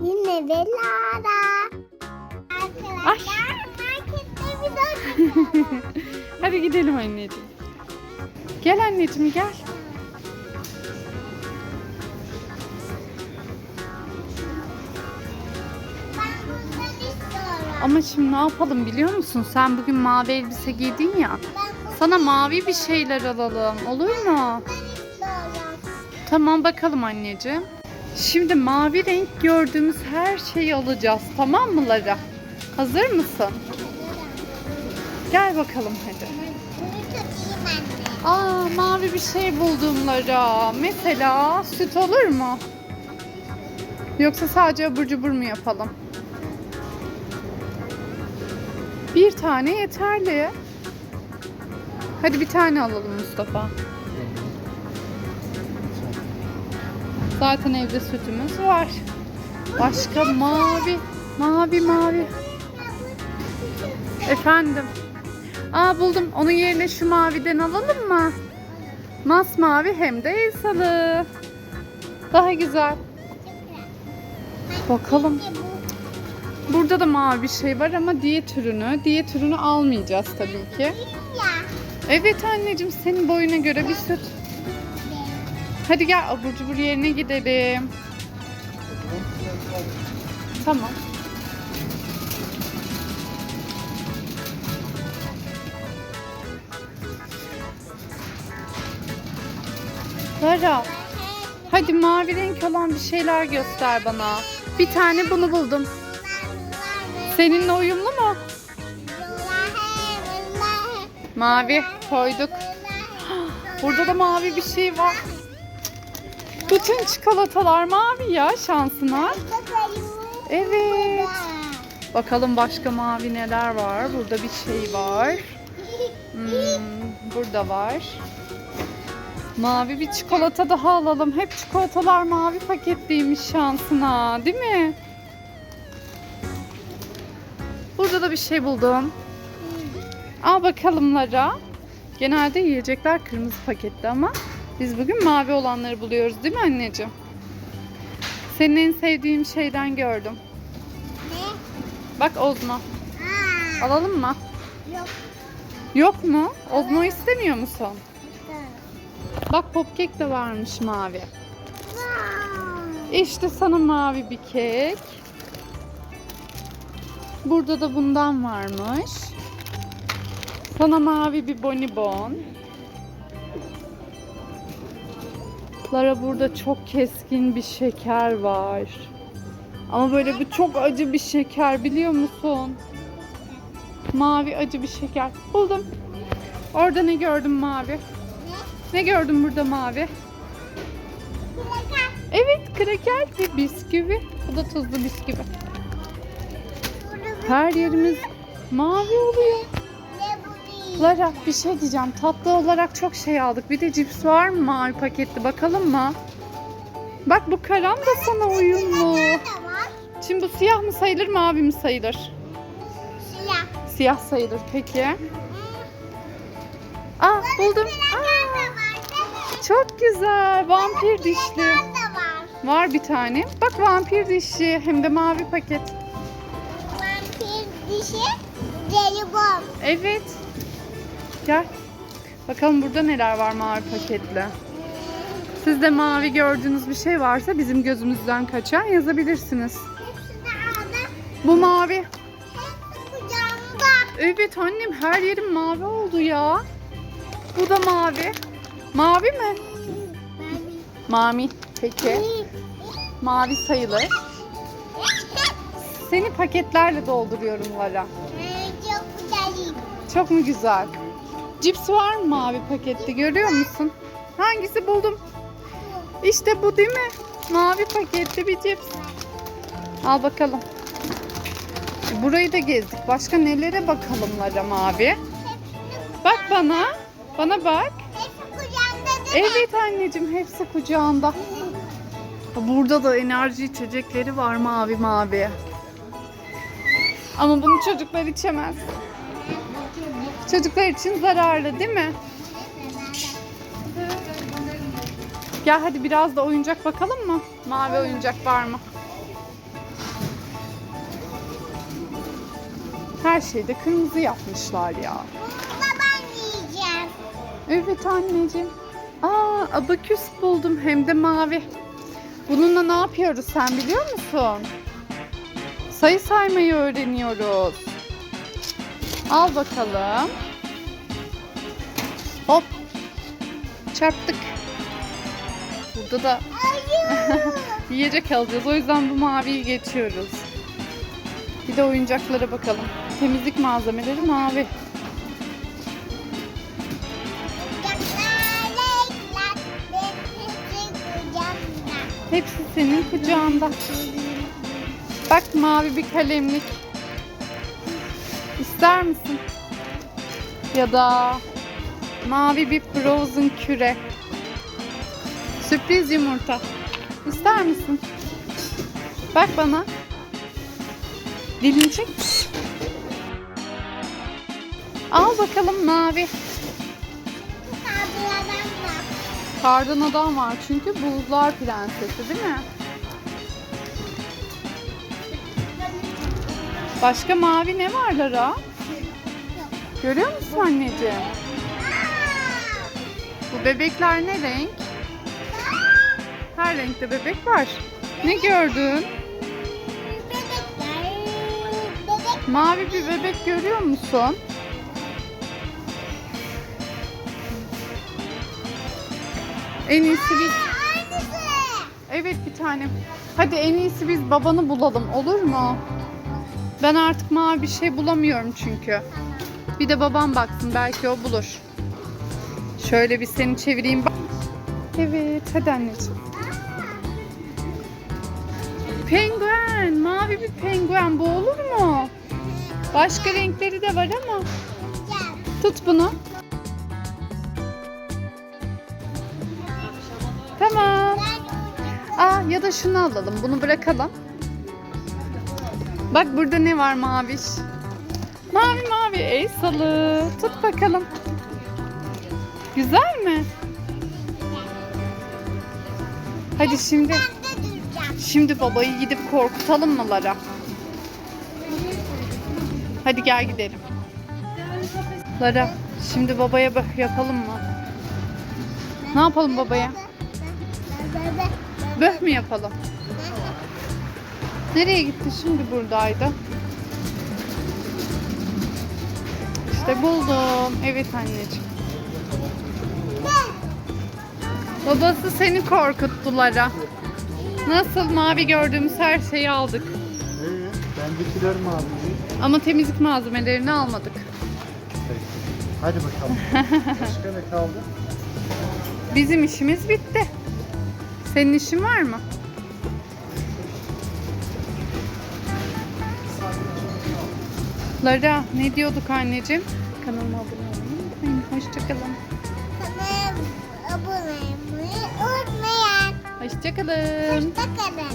Yine ve Lara. Arkadaşlar markette bir Hadi gidelim anneciğim. Gel anneciğim gel. Ama şimdi ne yapalım biliyor musun? Sen bugün mavi elbise giydin ya. Sana mavi bir şeyler alalım. Olur mu? istiyorum. Tamam bakalım anneciğim. Şimdi mavi renk gördüğümüz her şeyi alacağız. Tamam mı Lara? Hazır mısın? Gel bakalım hadi. Aa mavi bir şey buldum Lara. Mesela süt olur mu? Yoksa sadece abur cubur mu yapalım? Bir tane yeterli. Hadi bir tane alalım Mustafa. Zaten evde sütümüz var. Başka mavi, mavi, mavi. Efendim. Aa buldum. Onun yerine şu maviden alalım mı? Masmavi hem de el salı. Daha güzel. Bakalım. Burada da mavi bir şey var ama diyet ürünü. Diyet ürünü almayacağız tabii ki. Evet anneciğim senin boyuna göre bir süt. Hadi gel abur cubur yerine gidelim. Tamam. Lara, hadi mavi renk olan bir şeyler göster bana. Bir tane bunu buldum. Seninle uyumlu mu? Mavi koyduk. Burada da mavi bir şey var. Bütün çikolatalar mavi ya şansına. Evet. Bakalım başka mavi neler var. Burada bir şey var. Hmm, burada var. Mavi bir çikolata daha alalım. Hep çikolatalar mavi paketliymiş şansına. Değil mi? Burada da bir şey buldum. Al bakalım Lara. Genelde yiyecekler kırmızı paketli ama biz bugün mavi olanları buluyoruz değil mi anneciğim? Senin en sevdiğin şeyden gördüm. Bak Ozmo. Alalım mı? Yok. Yok mu? Ozmo istemiyor musun? Bak popkek de varmış mavi. İşte sana mavi bir kek. Burada da bundan varmış. Sana mavi bir bonibon. Lara burada çok keskin bir şeker var. Ama böyle bir çok acı bir şeker biliyor musun? Mavi acı bir şeker. Buldum. Orada ne gördüm mavi? Ne gördüm burada mavi? Evet kraker ve bisküvi. Bu da tuzlu bisküvi. Her yerimiz mavi oluyor. Lara bir şey diyeceğim. Tatlı olarak çok şey aldık. Bir de cips var mı mavi paketli bakalım mı? Bak bu karam da sana uyumlu. Şimdi bu siyah mı sayılır mavi mi sayılır? Siyah sayılır peki. Aa buldum. Aa, çok güzel. Vampir dişli. Var bir tane. Bak vampir dişi hem de mavi paket. Evet. Gel. Bakalım burada neler var mavi paketli. Sizde mavi gördüğünüz bir şey varsa bizim gözümüzden kaçan yazabilirsiniz. Bu mavi. Evet annem her yerim mavi oldu ya. Bu da mavi. Mavi mi? Mavi. Peki. Mavi sayılır. Seni paketlerle dolduruyorum Lara. Çok mu güzel? Cips var mı mavi pakette görüyor musun? Hangisi buldum? İşte bu değil mi? Mavi paketli bir cips. Al bakalım. Burayı da gezdik. Başka nelere bakalım Lara mavi? Bak bana. Bana bak. Evet anneciğim hepsi kucağında. Burada da enerji içecekleri var mavi mavi. Ama bunu çocuklar içemez. Çocuklar için zararlı değil mi? Gel hadi biraz da oyuncak bakalım mı? Mavi oyuncak var mı? Her şeyde kırmızı yapmışlar ya. Baban yiyeceğim. Evet anneciğim. Aa abaküs buldum hem de mavi. Bununla ne yapıyoruz sen biliyor musun? Sayı saymayı öğreniyoruz. Al bakalım. Hop. Çarptık. Burada da yiyecek alacağız. O yüzden bu maviyi geçiyoruz. Bir de oyuncaklara bakalım. Temizlik malzemeleri mavi. Hepsi senin kucağında. Bak mavi bir kalemlik. İster misin? Ya da mavi bir frozen küre. Sürpriz yumurta. İster misin? Bak bana. Dilini çek. Al bakalım mavi. Kardan adam var çünkü buzlar prensesi değil mi? Başka mavi ne var Lara? Görüyor musun anneciğim? Bu bebekler ne renk? Her renkte bebek var. Ne gördün? Mavi bir bebek görüyor musun? En iyisi biz... Evet bir tane. Hadi en iyisi biz babanı bulalım olur mu? Ben artık mavi bir şey bulamıyorum çünkü. Bir de babam baksın belki o bulur. Şöyle bir seni çevireyim. Evet hadi anneciğim. Penguen. Mavi bir penguen bu olur mu? Başka renkleri de var ama. Tut bunu. Tamam. Aa ya da şunu alalım. Bunu bırakalım. Bak burada ne var maviş? Mavi mavi el salı. Tut bakalım. Güzel mi? Hadi şimdi şimdi babayı gidip korkutalım mı Lara? Hadi gel gidelim. Lara şimdi babaya bak yapalım mı? Ne yapalım babaya? Böh mü yapalım? Nereye gitti şimdi buradaydı? İşte buldum. Evet anneciğim. Babası seni korkuttulara. Nasıl mavi gördüğümüz her şeyi aldık. Evet, bendekiler mavi. Ama temizlik malzemelerini almadık. Hadi bakalım. Başka ne kaldı? Bizim işimiz bitti. Senin işin var mı? Lara ne diyorduk anneciğim? Kanalıma abone olmayı. Hoşçakalın. Kanalıma abone olmayı unutmayın. Hoşçakalın. Hoşçakalın.